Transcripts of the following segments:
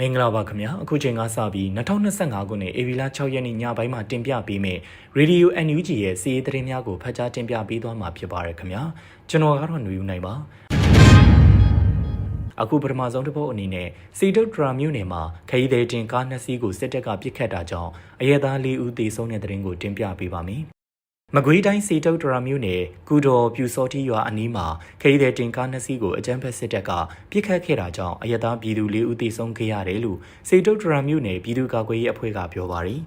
မင်္ဂလာပါခင်ဗျာအခုချိန်ကစပြီး2025ခုနှစ်ဧပြီလ6ရက်နေ့ညပိုင်းမှာတင်ပြပေးမယ့် Radio NUG ရဲ့စီးရီးသတင်းများကိုဖတ်ကြားတင်ပြပေးသွားမှာဖြစ်ပါရခင်ဗျာကျွန်တော်ကတော့ຫນွေဦးနိုင်ပါအခုပထမဆုံးတစ်ပုတ်အနေနဲ့စီတုတ်ဒရာမြို့နယ်မှာခရီးသည်တင်ကားနှစ်စီးကိုစစ်တပ်ကပစ်ခတ်တာကြောင့်အရဲသား၄ဦးသေဆုံးတဲ့တဲ့ရင်ကိုတင်ပြပေးပါမယ် မကွေးတိုင်းစီတုတ်ဒရာမြို့နယ်ကုတော်ပြူစောတိရွာအနီးမှာခရီးသည်တင်ကားနှစ်စီးကိုအကြမ်းဖက်စစ်တပ်ကပစ်ခတ်ခဲ့တာကြောင့်အရသာပြည်သူ၄ဦးသေဆုံးခဲ့ရတယ်လို့စီတုတ်ဒရာမြို့နယ်ပြည်သူ့ကာကွယ်ရေးအဖွဲ့ကပြောပါရယ်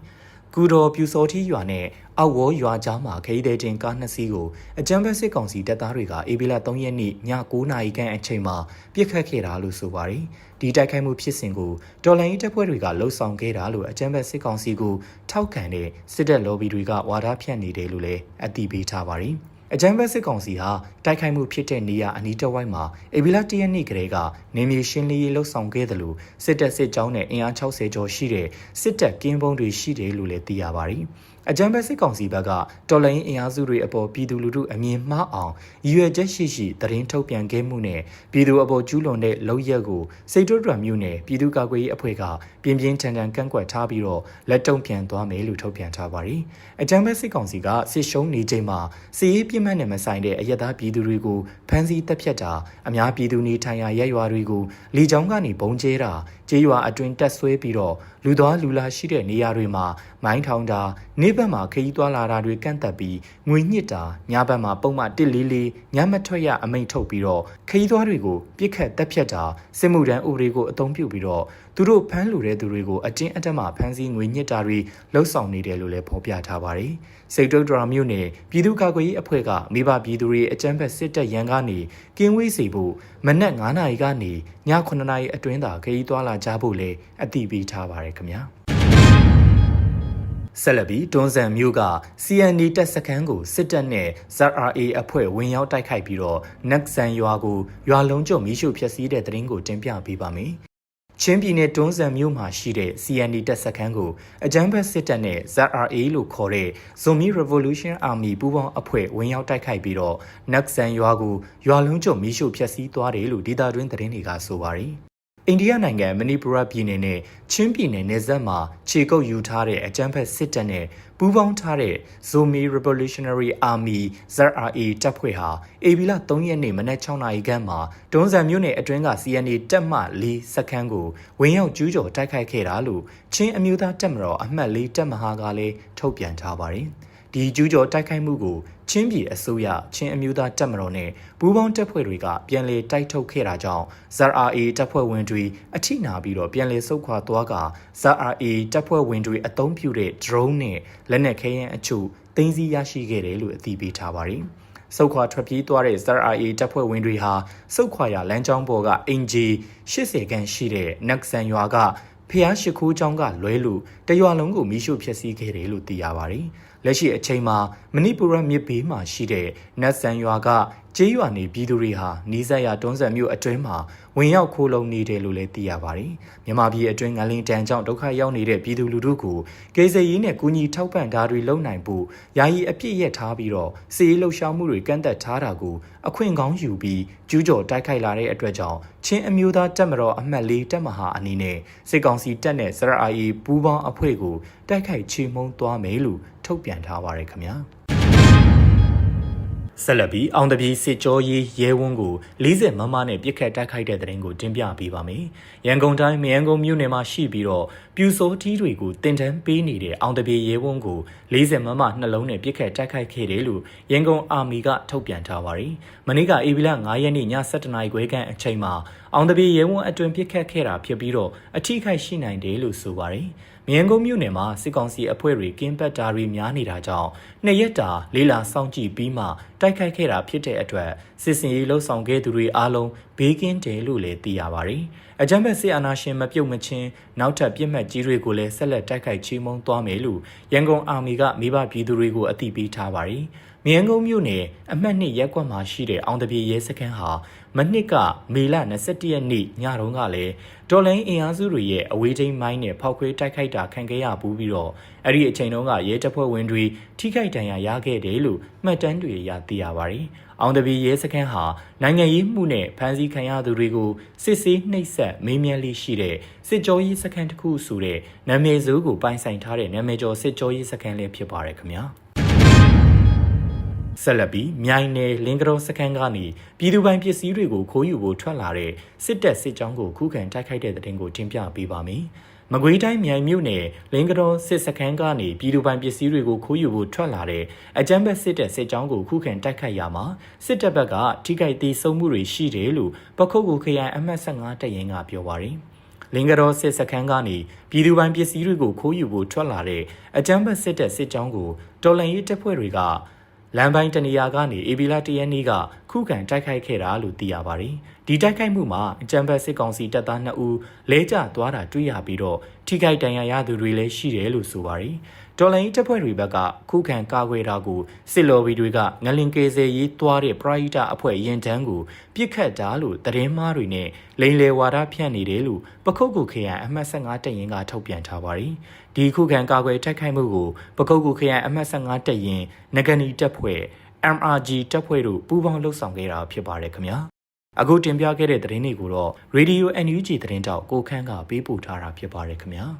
ကုတော်ပြူစောတိရွာနဲ့အောက်ဝေါ်ရွာကြားမှာခရီးသည်တင်ကားနှစ်စီးကိုအကြမ်းဖက်စစ်ကောင်စီတပ်သားတွေကအေဘီလာ3ရက်နေ့ည9:00နာရီခန့်အချိန်မှာပစ်ခတ်ခဲ့တာလို့ဆိုပါရယ်ဒီတိုက်ခိုက်မှုဖြစ်စဉ်ကိုတော်လိုင်းရေးတပ်ဖွဲ့တွေကလှုံ့ဆော်ခဲ့တာလို့အကြမ်းဖက်စစ်ကောင်စီကိုထောက်ခံတဲ့စစ်တပ်လော်ဘီတွေကဝါဒဖြန့်နေတယ်လို့လည်းအသိပေးထားပါရယ် အကြမ်းဖက်စစ်ကောင်စီဟာတိုက်ခိုက်မှုဖြစ်တဲ့နေရာအနီးတစ်ဝိုက်မှာအေဘီလာတရက်နေ့ကလေးကနေမြေရှင်းလင်းရေးလှုပ်ဆောင်ခဲ့တယ်လို့စစ်တပ်စစ်ကြောင်းနဲ့အင်အား60ကျော်ရှိတဲ့စစ်တပ်ကင်းပုံးတွေရှိတယ်လို့လည်းသိရပါတယ်။အကြမ်းဖက်စစ်ကောင်စီဘက်ကတော်လိုင်းအင်အားစုတွေအပေါ်ပြည်သူလူထုအမြင်မှားအောင်ရည်ရွယ်ချက်ရှိရှိသတင်းထုတ်ပြန်ခဲ့မှုနဲ့ပြည်သူအပေါ်ကျူးလွန်တဲ့လုပ်ရက်ကိုစိတ်တွတ်ရမျိုးနဲ့ပြည်သူ့ကာကွယ်ရေးအဖွဲ့ကပြင်းပြင်းထန်ထန်ကန့်ကွက်ထားပြီးတော့လက်တုံ့ပြန်သွားမယ်လို့ထုတ်ပြန်ထားပါတယ်။အကြမ်းဖက်စစ်ကောင်စီကစစ်ရှုံးနေချိန်မှာစီးရေးပြင်းမှတ်နဲ့မဆိုင်တဲ့အယက်သားပြည်သူတွေကိုဖမ်းဆီးတပ်ဖြတ်တာအများပြည်သူနေထိုင်ရာရက်ရွာတွေကိုလေကြောင်းကနေဘုံကျဲတာကျေးရွာအတွင်းတက်ဆွဲပြီးတော့ လူသွားလူလာရှိတဲ့နေရာတွေမှာမိုင်းထောင်တာနေဘက်မှာခရီးသွားလာတာတွေကန့်သက်ပြီးငွေညစ်တာညဘက်မှာပုံမှန်144ညမထွက်ရအမိန့်ထုတ်ပြီးတော့ခရီးသွားတွေကိုပြစ်ခတ်တက်ဖြတ်တာစစ်မှုထမ်းဥပဒေကိုအသုံးပြုပြီးတော့သူတို့ဖမ်းလူတဲ့သူတွေကိုအတင်းအဓမ္မဖမ်းဆီးငွေညစ်တာတွေလှုပ်ဆောင်နေတယ်လို့လည်းဖော်ပြထားပါတယ်။စိတ်တုတ်ဒရာမြို့နယ်ပြည်သူ့ကာကွယ်ရေးအဖွဲ့ကမိဘပြည်သူတွေအကြမ်းဖက်စစ်တပ်ရန်ကနေကင်းဝေးစေဖို့မနက်9နာရီကနေည9နာရီအတွင်းသာခရီးသွားလာကြဖို့လည်းအသိပေးထားပါတယ်ခင်ဗျာ။ဆက်လက်ပြီးတွန်းဇံမျိုးက CND တပ်စခန်းကိုစစ်တပ်နဲ့ ZRA အဖွဲ့ဝင်ရောက်တိုက်ခိုက်ပြီးတော့နက်ဆန်ရွာကိုရွာလုံးကျုံမီးရှို့ဖျက်ဆီးတဲ့တဲ့ရင်ကိုတင်ပြပေးပါမယ်။ချင်းပြည်နယ်တွန်းဇံမြို့မှာရှိတဲ့ CND တပ်စခန်းကိုအကြမ်းဖက်စစ်တပ်နဲ့ ZRA လို့ခေါ်တဲ့ Zombie Revolution Army ပူးပေါင်းအဖွဲ့ဝင်ရောက်တိုက်ခိုက်ပြီးတော့နက်ဆန်ရွာကိုရွာလုံးကျုံမီးရှို့ဖျက်ဆီးသွားတယ်လို့ဒေတာတွင်းသတင်းတွေကဆိုပါတယ်။ အိန္ဒိယနိုင်ငံမဏိပူရပြည်နယ်နဲ့ချင်းပြည်နယ်နယ်စပ်မှာခြေကုပ်ယူထားတဲ့အကြမ်းဖက်စစ်တပ်နဲ့ပူးပေါင်းထားတဲ့ Zomi Revolutionary Army ZRA တပ်ဖွဲ့ဟာအေဘီလာ3ရက်နေ့မနက်6နာရီခန့်မှာတွန်းဇံမြို့နယ်အတွင်းက CNA တပ်မ၄စခန်းကိုဝင်ရောက်ကျူးကျော်တိုက်ခိုက်ခဲ့တာလို့ချင်းအမျိုးသားတပ်မတော်အမှတ်၄တပ်မဟာကလည်းထုတ်ပြန်ထားပါတယ်။ ဒီကျူးကျော်တိုက်ခိုက်မှုကိုချင်းပြည်အစိုးရချင်းအမျိုးသားတပ်မတော်နဲ့ပူးပေါင်းတပ်ဖွဲ့တွေကပြန်လည်တိုက်ထုတ်ခဲ့တာကြောင့် ZRA တပ်ဖွဲ့ဝင်တွေအထိနာပြီးတော့ပြန်လည်ဆုတ်ခွာသွားက ZRA တပ်ဖွဲ့ဝင်တွေအသုံးပြုတဲ့ drone နဲ့လက်နက်ခဲယမ်းအချို့သိမ်းဆည်းရရှိခဲ့တယ်လို့အသိပေးထားပါတယ်။စုတ်ခွာထွက်ပြေးသွားတဲ့ ZRA တပ်ဖွဲ့ဝင်တွေဟာစုတ်ခွာရလမ်းကြောင်းပေါ်ကအင်ဂျီ80ခန့်ရှိတဲ့နက်ဆန်ရွာကဖျားရှိခိုးကျောင်းကလွဲလို့တရွာလုံးကိုမိရှုဖျက်ဆီးခဲ့တယ်လို့သိရပါတယ်။ လက်ရှိအချိန်မှာမဏိပူရမြစ်ဘေးမှာရှိတဲ့နတ်ဆန်ရွာကကျေးရွာနေပြည်သူတွေဟာနီးစပ်ရာတွန်းဆန်မြို့အတွင်းမှာဝင်ရောက်ခိုးလုံနေတယ်လို့လည်းသိရပါတယ်။မြန်မာပြည်အတွင်းငလင်တန်ကြောင့်ဒုက္ခရောက်နေတဲ့ပြည်သူလူထုကိုကေဇရေးနဲ့ကူညီထောက်ပံ့တာတွေလုပ်နိုင်ဖို့ယာယီအပြစ်ရက်ထားပြီးတော့စီးလှုပ်ရှားမှုတွေကန့်သက်ထားတာကိုအခွင့်ကောင်းယူပြီးကျူးကျော်တိုက်ခိုက်လာတဲ့အတွက်ကြောင့်ချင်းအမျိုးသားတပ်မတော်အမှတ်၄တပ်မဟာအနေနဲ့စစ်ကောင်စီတပ်နဲ့စရအာအီပူးပေါင်းအဖွဲ့ကိုတိုက်ခိုက်ချေမှုန်းသွားမယ်လို့ ထုတ်ပြန်ထားပါတယ်ခင်ဗျာ။ဆက်လက်ပြီးအောင်တပြည်စစ်ကြောရေးရဲဝန်းကို40မမနဲ့ပြစ်ခတ်တိုက်ခိုက်တဲ့တဲ့ရင်ကိုတင်ပြပေးပါမယ်။ရန်ကုန်တိုင်းမရန်ကုန်မြို့နယ်မှာရှိပြီးတော့ပြူစောထီးတွေကိုတင်တန်းပေးနေတဲ့အောင်တပြည်ရဲဝန်းကို40မမနှလုံးနဲ့ပြစ်ခတ်တိုက်ခိုက်ခဲ့တယ်လို့ရန်ကုန်အာမီကထုတ်ပြန်ထားပါတယ်။မနေ့ကအေဗီလာ9ရက်နေ့ည7:00နာရီခွဲခန့်အချိန်မှာ အောင်တပြည်ရဲဝန်းအတွင်ပြစ်ခတ်ခဲ့တာဖြစ်ပြီးတော့အထိခိုက်ရှိနိုင်တယ်လို့ဆိုပါတယ်။မြင်းကုန်းမြို့နယ်မှာစစ်ကောင်စီအဖွဲ့တွေကင်းပတ်တာတွေများနေတာကြောင့်နှစ်ရက်တာလေးလာစောင့်ကြည့်ပြီးမှတိုက်ခိုက်ခဲ့တာဖြစ်တဲ့အတွက်စစ်စင်ရေးလှုပ်ဆောင်ခဲ့သူတွေအားလုံးဘေးကင်းတယ်လို့လည်းသိရပါတယ်။အကြမ်းဖက်စစ်အာဏာရှင်မပြုတ်မချင်းနောက်ထပ်ပြစ်မှတ်ကြီးတွေကိုလည်းဆက်လက်တိုက်ခိုက်ချေမှုန်းသွားမယ်လို့ရန်ကုန်အာမီကမိဘပြည်သူတွေကိုအသိပေးထားပါတယ်။ မြင်းကုန်းမြို့နယ်အမှတ်နှစ်ရက်ကွက်မှာရှိတဲ့အောင်တပြေရဲစခန်းဟာမနှစ်ကမေလ21ရက်နေ့ညတုန်းကလည်းတော်လိုင်းအင်အားစုတွေရဲ့အဝေးထိန်မိုင်းနဲ့ဖောက်ခွဲတိုက်ခိုက်တာခံခဲ့ရပူးပြီးတော့အဲ့ဒီအချိန်တုန်းကရဲတပ်ဖွဲ့ဝင်တွေထိခိုက်ဒဏ်ရာရခဲ့တယ်လို့မှတ်တမ်းတွေအရသိရပါတယ်။အောင်တပြေရဲစခန်းဟာနိုင်ငံရေးမှုနဲ့ဖမ်းဆီးခံရသူတွေကိုစစ်ဆေးနှိပ်စက်မေးမြန်းလေးရှိတဲ့စစ်ကြောရေးစခန်းတစ်ခုဆိုတဲ့နာမည်စိုးကိုပိုင်ဆိုင်ထားတဲ့နာမည်ကျော်စစ်ကြောရေးစခန်းလေးဖြစ်ပါတယ်ခင်ဗျာ။ ဆက်လက်ပြီးမြိုင်နယ်လင်္ကာတော်စခန်းကနေပြည်သူပိုင်ပစ္စည်းတွေကိုခိုးယူဖို့ထွက်လာတဲ့စစ်တပ်စစ်ကြောင်းကိုခုခံတိုက်ခိုက်တဲ့တဲ့တင်ကိုတင်ပြပေးပါမယ်။မကွေးတိုင်းမြိုင်မြို့နယ်လင်္ကာတော်စစ်စခန်းကနေပြည်သူပိုင်ပစ္စည်းတွေကိုခိုးယူဖို့ထွက်လာတဲ့အကြမ်းဖက်စစ်တပ်စစ်ကြောင်းကိုခုခံတိုက်ခိုက်ရမှာစစ်တပ်ဘက်ကထိခိုက်သေးဆုံးမှုတွေရှိတယ်လို့ပခုတ်ကူခရိုင်အမှတ်15တပ်ရင်းကပြောပါရယ်လင်္ကာတော်စစ်စခန်းကနေပြည်သူပိုင်ပစ္စည်းတွေကိုခိုးယူဖို့ထွက်လာတဲ့အကြမ်းဖက်စစ်တပ်စစ်ကြောင်းကိုတော်လှန်ရေးတပ်ဖွဲ့တွေက လမ်းပိုင်းတနေရာကနေအေဘီလာတရန်နီကခုခံတိုက်ခိုက်ခဲ့တာလို့သိရပါတယ်။ဒီတိုက်ခိုက်မှုမှာအကြံဖက်စစ်ကောင်စီတပ်သား2ဦးလဲကျသွားတာတွေ့ရပြီးတော့ထိခိုက်ဒဏ်ရာရသူတွေလည်းရှိတယ်လို့ဆိုပါတယ်။တော်လိုင်းတပ်ဖွဲ့တွေဘက်ကခုခံကာကွယ်တာကိုစစ်လော်ဘီတွေကငလင်ကေစေရေးသွားတဲ့ပရိုက်တာအဖွဲ့ရင်တန်းကိုပြစ်ခတ်တာလို့သတင်းမှားတွေနဲ့လိန်လေဝါဒဖြန့်နေတယ်လို့ပခုတ်ကူခရိုင်အမှတ်15တပ်ရင်းကထုတ်ပြန်ထားပါတယ်။ ဒီခုခံကာကွယ်တိုက်ခိုက်မှုကိုပခုတ်ကူခရိုင်အမှတ်15တပ်ရင်းငကနီတပ်ဖွဲ့ MRG တပ်ဖွဲ့တို့ပူးပေါင်းလှုပ်ဆောင်ခဲ့တာဖြစ်ပါတယ်ခင်ဗျာ။အခုတင်ပြခဲ့တဲ့သတင်းတွေကိုတော့ Radio NUG သတင်းတောက်ကိုခန်းကပေးပို့ထားတာဖြစ်ပါတယ်ခင်ဗျာ။